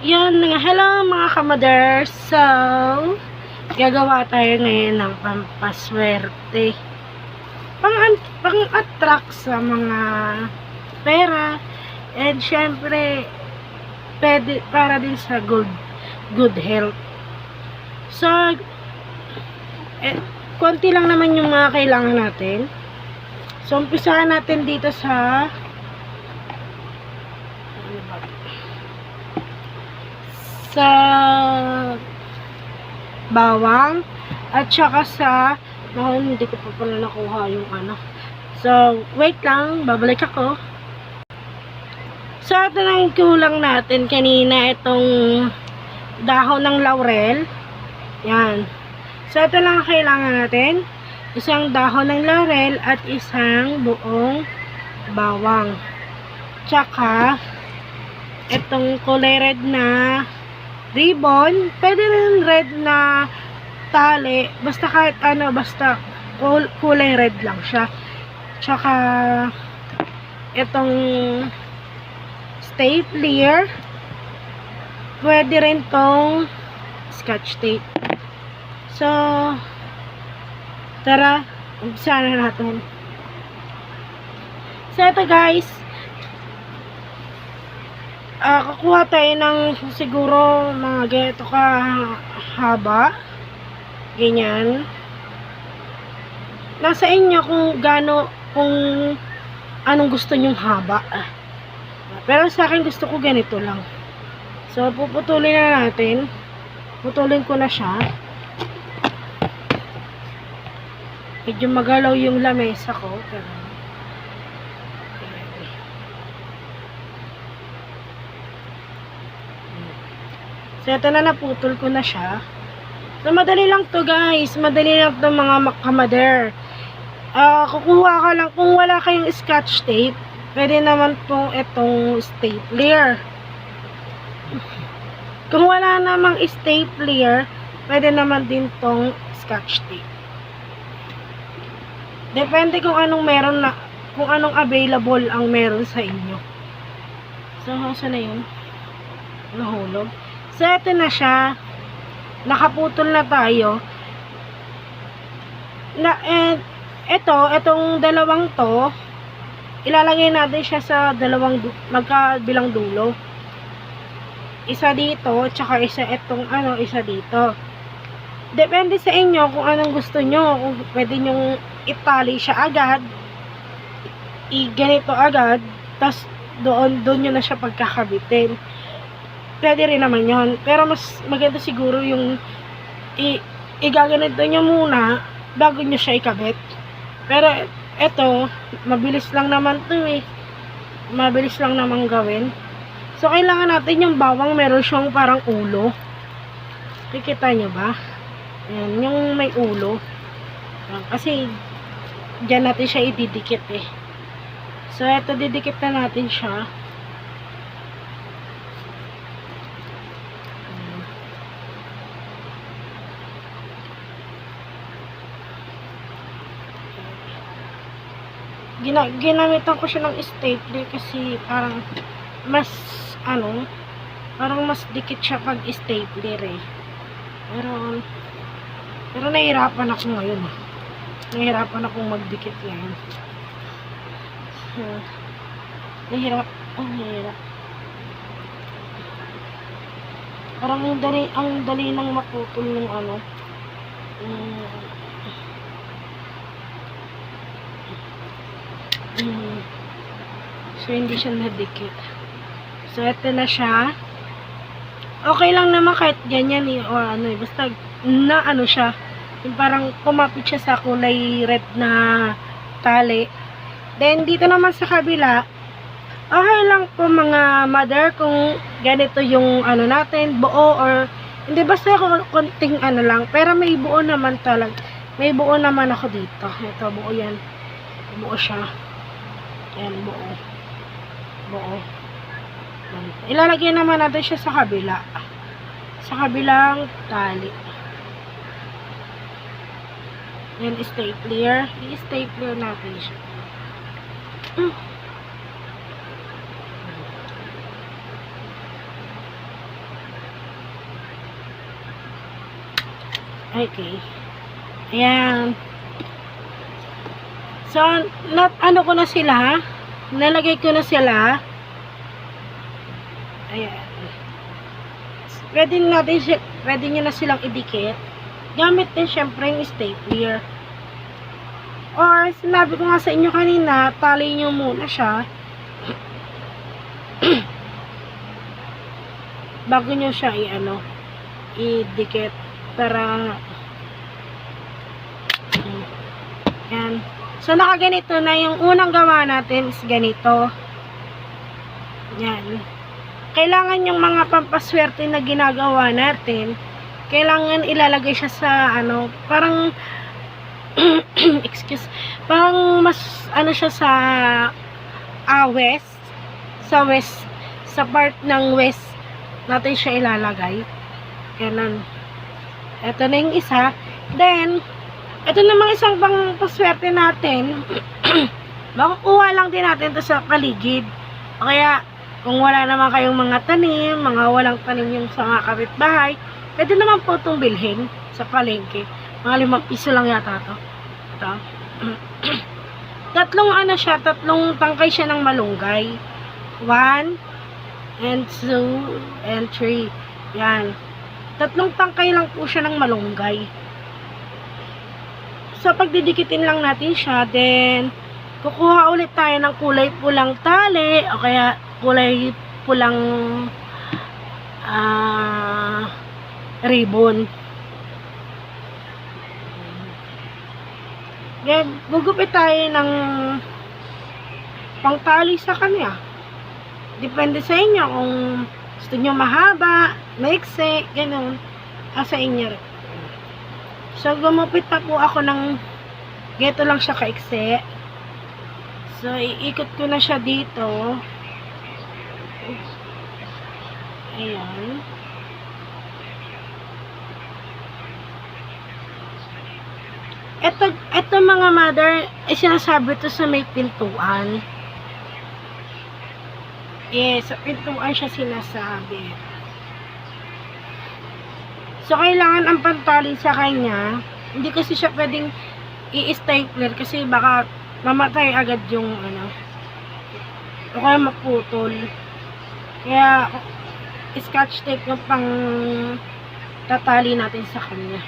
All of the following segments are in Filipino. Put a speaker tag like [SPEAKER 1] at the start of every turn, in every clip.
[SPEAKER 1] Yan nga, hello mga kamaders. So, gagawa tayo ngayon ng pampaswerte. Pang, pang sa mga pera. And syempre, pwede, para din sa good, good health. So, eh, konti lang naman yung mga kailangan natin. So, umpisahan natin dito sa ano ba? Sa bawang at saka sa oh, hindi ko pa pala nakuha yung ano. So, wait lang, babalik ako. So, ito na kulang natin kanina, itong dahon ng laurel. Yan. So, ito lang ang kailangan natin. Isang dahon ng laurel at isang buong bawang. Tsaka, itong kulay red na ribbon. Pwede rin red na tali. Basta kahit ano, basta kul- kulay red lang siya. Tsaka, itong stapler. Pwede rin tong scotch tape. So, tara, umpisa na natin. So, ito guys, Ah, kukuha tayo ng siguro mga ganito ka haba. Ganyan. Nasa inyo kung gaano, kung anong gusto nyong haba. Pero sa akin gusto ko ganito lang. So, puputulin na natin. Putulin ko na siya. Medyo magalaw yung lamesa ko. Pero, So, ito na naputol ko na siya. So, madali lang to guys. Madali lang to mga makamader. Ah, kukuha ka lang kung wala kayong scotch tape. Pwede naman pong itong stapler. Kung wala namang stapler, pwede naman din tong scotch tape. Depende kung anong meron na, kung anong available ang meron sa inyo. So, saan na yun? Nahulog. Ito na siya. Nakaputol na tayo. Na, and, ito, itong dalawang to, ilalagay natin siya sa dalawang, magkabilang dulo. Isa dito, tsaka isa itong, ano, isa dito. Depende sa inyo kung anong gusto nyo. Kung pwede nyong itali siya agad, i-ganito agad, tas doon, doon nyo na siya pagkakabitin pwede rin naman yon Pero mas maganda siguro yung i igaganito nyo muna bago nyo siya ikabit. Pero eto, mabilis lang naman to eh. Mabilis lang naman gawin. So, kailangan natin yung bawang meron siyang parang ulo. Kikita nyo ba? Ayan, yung may ulo. Ayan, Kasi, dyan natin siya ididikit eh. So, eto, didikit na natin siya. Gina ginamitan ko siya ng stapler kasi parang mas ano parang mas dikit siya pag stapler eh. Pero pero nahihirapan ako ngayon eh. nahihirapan akong magdikit ngayon. So, nahihirap ang nahihirap parang ang dali ang dali nang maputol ng ano yung So, hindi siya nadikit. So, ito na siya. Okay lang naman kahit ganyan eh, o ano eh. Basta, na ano siya. Yung parang kumapit siya sa kulay red na tali. Then, dito naman sa kabila, okay lang po mga mother kung ganito yung ano natin, buo or hindi basta konting ano lang. Pero may buo naman talaga. May buo naman ako dito. Ito, buo yan. Buo siya. Ayan, buo. Buo. Ilalagay naman natin siya sa kabila. Sa kabilang tali. Ayan, stay clear. I-stay clear natin siya. Mm. Okay. Ayan. So, nat, ano ko na sila? Nalagay ko na sila. Ayan. Pwede natin, si- pwede nyo na silang idikit. Gamit din syempre yung stapler. Or, sinabi ko nga sa inyo kanina, tali nyo muna siya. Bago nyo siya i-ano, idikit para yan. So, nakaganito na yung unang gawa natin is ganito. Yan. Kailangan yung mga pampaswerte na ginagawa natin, kailangan ilalagay siya sa ano, parang excuse, parang mas ano siya sa ah, west, sa west, sa part ng west natin siya ilalagay. Ganun. Ito na yung isa. Then, ito namang isang pang paswerte natin. Makukuha lang din natin to sa paligid. O kaya, kung wala naman kayong mga tanim, mga walang tanim yung sa mga kapitbahay, pwede naman po itong bilhin sa palengke. Mga limang piso lang yata to. Ito. tatlong ano siya, tatlong tangkay siya ng malunggay. One, and two, and three. Yan. Tatlong tangkay lang po siya ng malunggay. So, pagdidikitin lang natin siya, then, kukuha ulit tayo ng kulay pulang tali, o kaya kulay pulang ah ribbon. Then, gugupit tayo ng pangtali sa kanya. Depende sa inyo kung gusto nyo mahaba, maiksi, ganun. Ah, sa inyo rin. So, gumupit pa po ako ng geto lang siya kaiksi. So, iikot ko na siya dito. Ayan. Ito, ito mga mother, ay sinasabi to sa may pintuan. Yes, sa pintuan siya sinasabi. So, kailangan ang pantali sa kanya. Hindi kasi siya pwedeng i-stapler kasi baka mamatay agad yung ano. O kaya maputol. Kaya, scotch tape yung pang tatali natin sa kanya.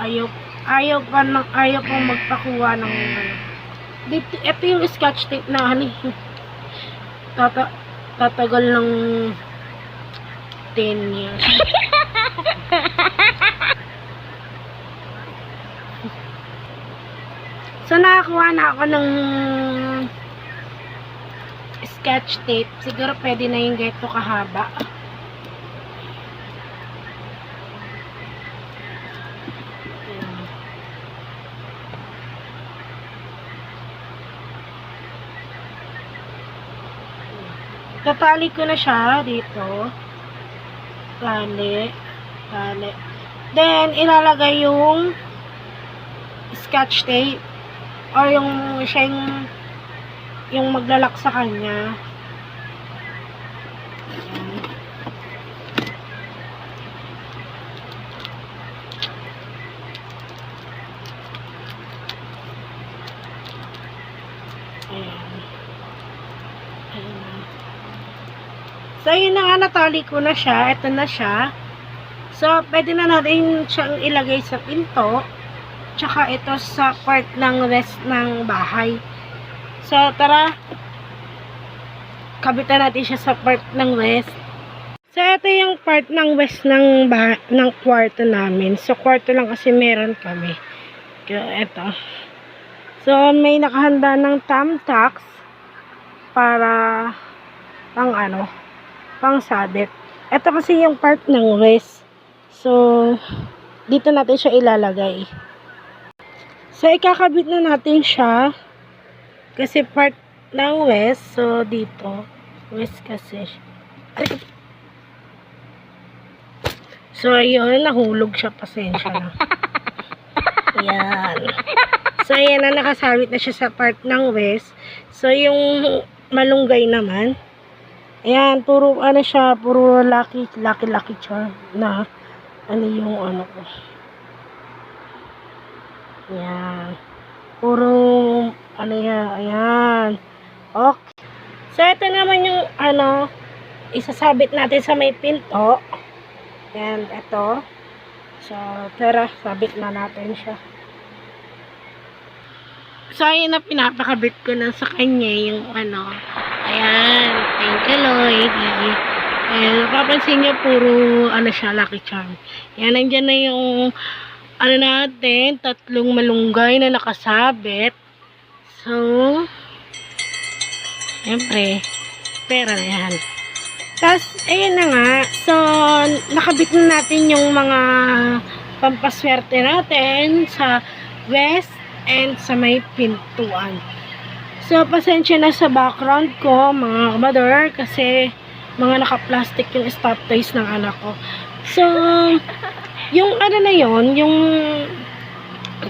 [SPEAKER 1] Ayaw ayaw pa ng ayaw pang magpakuha ng ano. Dito, ito yung scotch tape na ano eh. Tata, tatagal ng 10 years. so, nakakuha na ako ng sketch tape. Siguro pwede na yung ganito kahaba. Tatali ko na siya dito. Tali. Tali. Then, ilalagay yung scotch tape. Or yung siya yung yung maglalak sa kanya. Ayan. So, yun na nga, natali ko na siya. Ito na siya. So, pwede na natin siyang ilagay sa pinto. Tsaka ito sa part ng rest ng bahay. So, tara. Kabitan natin siya sa part ng west. So, ito yung part ng west ng, ng kwarto namin. So, kwarto lang kasi meron kami. Kaya, ito. So, may nakahanda ng tamtax para pang ano, pang sabit. Ito kasi yung part ng west. So, dito natin siya ilalagay. So, ikakabit na natin siya. Kasi part ng west. So, dito. West kasi. Ay. So, ayun, nahulog siya. Pasensya na. Ayan. So, ayan na, nakasabit na siya sa part ng west. So, yung malunggay naman, ayan, puro, ano siya, puro lucky, lucky, lucky charm na, ano yung, ano ko. Ayan. Puro, ano yan, ayan. Okay. So, ito naman yung, ano, isasabit natin sa may pinto. Ayan, ito. So, tara, sabit na natin siya. So, ayun na pinapakabit ko na sa kanya yung ano. Ayan, thank you, Lloyd. Ayan, napapansin niyo puro, ano siya, lucky charm. Ayan, nandyan na yung, ano natin, tatlong malunggay na nakasabit. So, siyempre, pera na yan. Tapos, ayun na nga. So, nakabit na natin yung mga pampaswerte natin sa west and sa may pintuan. So, pasensya na sa background ko, mga kamador, kasi mga naka-plastic yung stop toys ng anak ko. So, yung ano na yon yung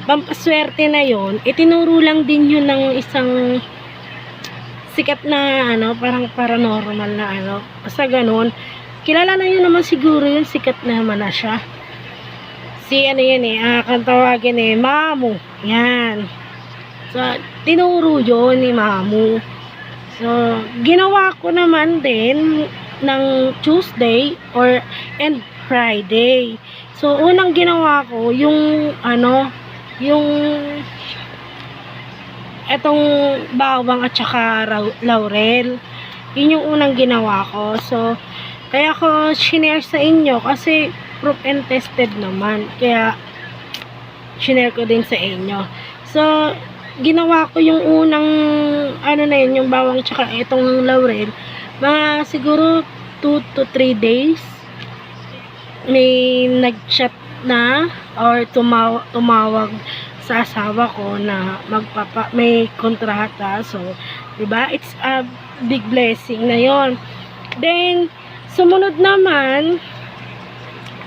[SPEAKER 1] pampaswerte na yon itinuro lang din yun ng isang sikat na ano, parang paranormal na ano. Basta ganun. Kilala na yun naman siguro yun, sikat na naman na siya. Si ano yan eh, ah, kang tawagin eh, Mamu. Yan. So, tinuro yun ni Mamu. So, ginawa ko naman din ng Tuesday or and Friday. So, unang ginawa ko, yung ano, yung etong bawang at saka laurel. Yun yung unang ginawa ko. So, kaya ko shinare sa inyo kasi proof and tested naman. Kaya, shinare ko din sa inyo. So, ginawa ko yung unang, ano na yun, yung bawang at saka etong laurel. Mga siguro 2 to 3 days may nag-chat na or tumaw tumawag sa asawa ko na magpapa may kontrata so 'di ba it's a big blessing na yon then sumunod naman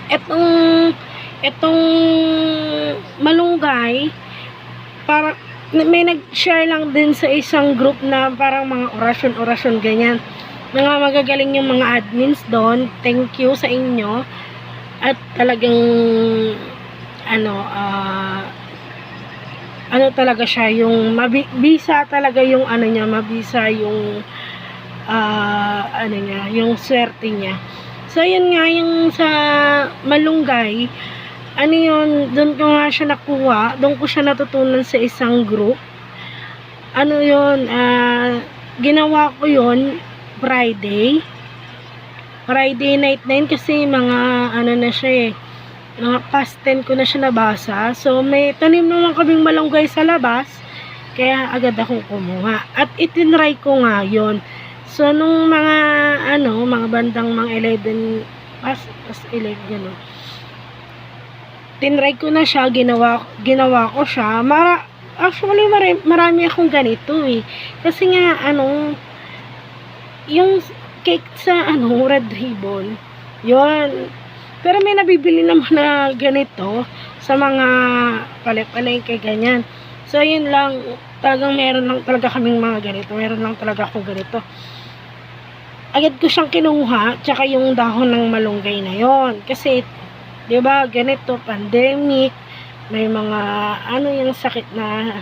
[SPEAKER 1] etong etong malunggay para may nag-share lang din sa isang group na parang mga orasyon-orasyon ganyan. Mga magagaling yung mga admins doon. Thank you sa inyo. At talagang ano ah ano talaga siya yung mabisa talaga yung ano niya mabisa yung ah ano niya yung swerte niya. So yun nga yung sa malunggay ano yun? Doon ko nga siya nakuha. Doon ko siya natutunan sa isang group. Ano yun? Ah ginawa ko yun Friday. Friday night na yun kasi mga ano na siya eh. Mga past 10 ko na siya nabasa. So may tanim naman kaming malunggay sa labas. Kaya agad akong kumuha. At itinry ko nga yun. So nung mga ano mga bandang mga 11 past, past 11 gano'n tinry ko na siya ginawa, ginawa ko siya mara, actually marami, marami akong ganito eh kasi nga ano yung cake sa ano, red ribbon. Yun. Pero may nabibili naman na ganito sa mga palipalengke ganyan. So, yun lang. Talagang meron lang talaga kaming mga ganito. Meron lang talaga ako ganito. Agad ko siyang kinuha, tsaka yung dahon ng malunggay na yon Kasi, di ba, ganito, pandemic, may mga, ano yung sakit na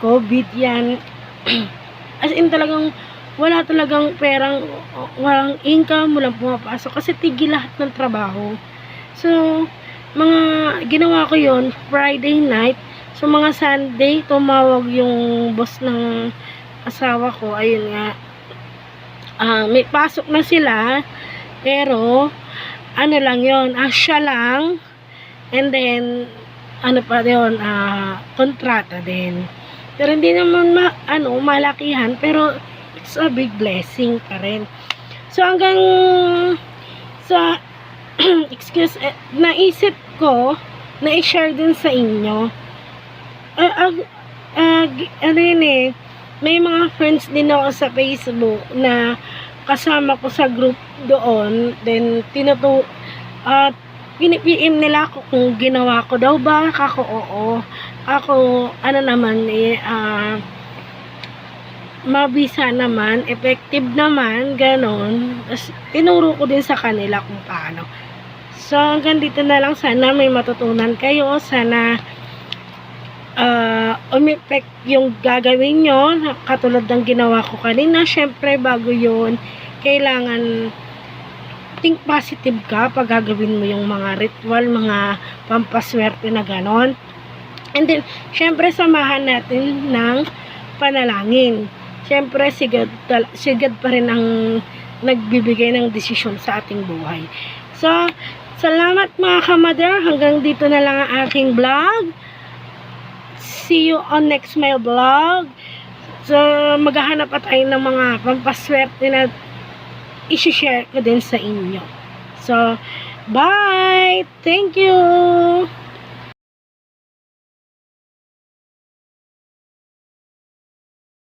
[SPEAKER 1] COVID yan. As in, talagang, wala talagang perang, walang income, walang pumapasok kasi tigil lahat ng trabaho. So, mga ginawa ko yon Friday night. So, mga Sunday, tumawag yung boss ng asawa ko. Ayun nga. Ah, may pasok na sila. Pero, ano lang yon ah, lang. And then, ano pa yun, ah, kontrata din. Pero hindi naman ma, ano, malakihan. Pero, it's a big blessing pa rin. So, hanggang sa, excuse, eh, naisip ko, na i-share din sa inyo. Uh, uh, uh, ano yun eh, may mga friends din ako sa Facebook na kasama ko sa group doon. Then, tinutu, at pinipm nila ako kung ginawa ko daw ba. Ako, oo. Ako, ano naman, eh, ah, mabisa naman, effective naman, ganon. Tinuro ko din sa kanila kung paano. So, hanggang dito na lang. Sana may matutunan kayo. Sana, uh, umipek yung gagawin nyo. Katulad ng ginawa ko kanina. Siyempre, bago yun, kailangan think positive ka pag gagawin mo yung mga ritual, mga pampaswerte na ganon. And then, syempre, samahan natin ng panalangin. Syempre, si God, si God pa rin ang nagbibigay ng desisyon sa ating buhay. So, salamat mga kamader. Hanggang dito na lang ang aking vlog. See you on next my vlog. So, maghahanap pa tayo ng mga pampaswerte na isi-share ko din sa inyo. So, bye! Thank you!